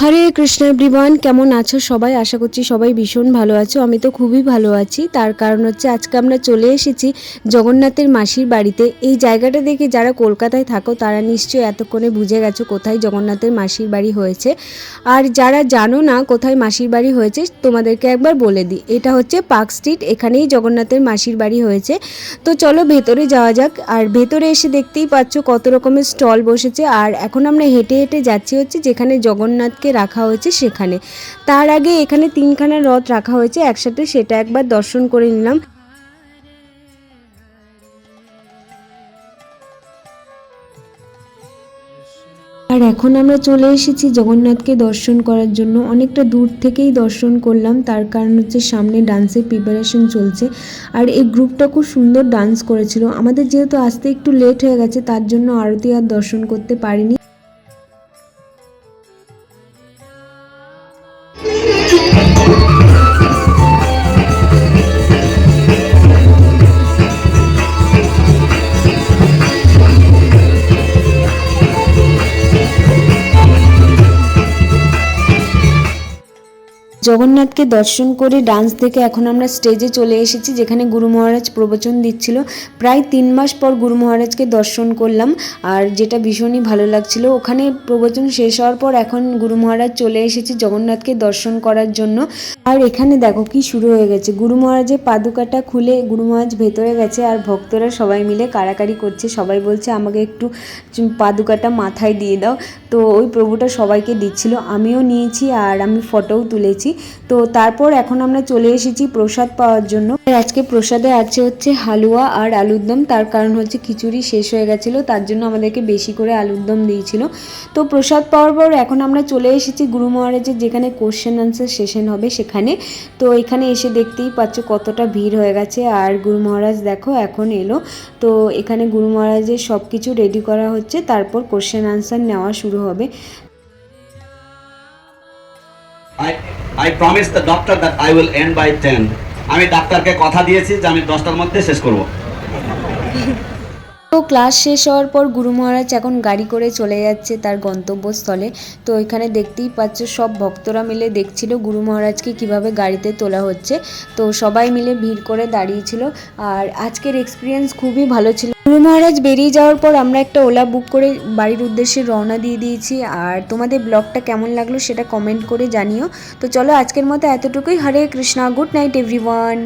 হরে Krishna everyone কেমন আছো সবাই? আশা করছি সবাই ভীষণ ভালো আছো। আমি তো খুবই ভালো আছি। তার কারণ হচ্ছে আজকে আমরা চলে এসেছি জগন্নাথের মাসির বাড়িতে। এই জায়গাটা দেখে যারা কলকাতায় থাকো, তারা নিশ্চয়ই এতক্ষণে বুঝে গেছো কোথায় জগন্নাথের মাসির বাড়ি হয়েছে। আর যারা জানো না কোথায় মাসির বাড়ি হয়েছে, তোমাদেরকে একবার বলে দিই। এটা হচ্ছে পার্ক স্ট্রিট, এখানেই জগন্নাথের মাসির বাড়ি হয়েছে। তো চলো ভেতরে যাওয়া যাক। আর ভেতরে এসে দেখতেই পাচ্ছ কত রকমের স্টল বসেছে। আর এখন আমরা হেঁটে হেঁটে যাচ্ছি হচ্ছে যেখানে জগন্নাথকে রাখা হয়েছে সেখানে। তার আগে এখানে তিনখানা রথ রাখা হয়েছে, একসাথে সেটা একবার দর্শন করে নিলাম। আর এখন আমরা চলে এসেছি জগন্নাথকে দর্শন করার জন্য। অনেকটা দূর থেকেই দর্শন করলাম, তার কারণ হচ্ছে সামনে ডান্সের প্রিপারেশন চলছে। আর এই গ্রুপটা খুব সুন্দর ডান্স করেছিল। আমাদের যেহেতু আসতে একটু লেট হয়ে গেছে, তার জন্য আরতি আর দর্শন করতে পারিনি। জগন্নাথকে দর্শন করে ডান্স দেখে এখন আমরা স্টেজে চলে এসেছি, যেখানে গুরু মহারাজ প্রবচন দিচ্ছিল। প্রায় তিন মাস পর গুরু মহারাজকে দর্শন করলাম আর যেটা ভীষণই ভালো লাগছিল। ওখানে প্রবচন শেষ হওয়ার পর এখন গুরু মহারাজ চলে এসেছে জগন্নাথকে দর্শন করার জন্য। আর এখানে দেখো কি শুরু হয়ে গেছে। গুরু মহারাজের পাদুকাটা খুলে গুরু মহারাজ ভেতরে গেছে আর ভক্তরা সবাই মিলে কাড়াকাড়ি করছে। সবাই বলছে, আমাকে একটু পাদুকাটা মাথায় দিয়ে দাও। তো ওই প্রভুটা সবাইকে দিচ্ছিল। আমিও নিয়েছি আর আমি ফটোও তুলেছি। তো তারপর এখন আমরা চলে এসেছি প্রসাদ পাওয়ার জন্য। আজকে প্রসাদে আছে হচ্ছে হালুয়া আর আলুর দম। তার কারণ হচ্ছে খিচুড়ি শেষ হয়ে গেছিল, তার জন্য আমাদেরকে বেশি করে আলুর দম দিয়েছিল। তো প্রসাদ পাওয়ার পর এখন আমরা চলে এসেছি গুরু মহারাজের যেখানে কোশ্চেন আনসার সেশন হবে সেখানে। তো এখানে এসে দেখতেই পাচ্ছ কতটা ভিড় হয়ে গেছে। আর গুরু মহারাজ দেখো এখন এলো। তো এখানে গুরু মহারাজের সব কিছু রেডি করা হচ্ছে। তারপর কোশ্চেন আনসার নেওয়া শুরু হবে। I, I promised the doctor that I will end by 10. আমি ডাক্তারকে কথা দিয়েছি যে আমি দশটার মধ্যে শেষ করব তো ক্লাস শেষ হওয়ার পর গুরু মহারাজ এখন গাড়ি করে চলে যাচ্ছে তার গন্তব্যস্থলে। তো এখানে দেখতেই পাচ্ছ, সব ভক্তরা মিলে দেখছিল গুরু মহারাজকে কীভাবে গাড়িতে তোলা হচ্ছে। তো সবাই মিলে ভিড় করে দাঁড়িয়েছিল আর আজকের এক্সপিরিয়েন্স খুবই ভালো ছিল। গুরু মহারাজ বেরিয়ে যাওয়ার পর আমরা একটা ওলা বুক করে বাড়ির উদ্দেশ্যে রওনা দিয়ে দিয়েছি। আর তোমাদের ব্লগটা কেমন লাগল সেটা কমেন্ট করে জানিও। তো চলো আজকের মতো এতটুকুই। Hare Krishna good night everyone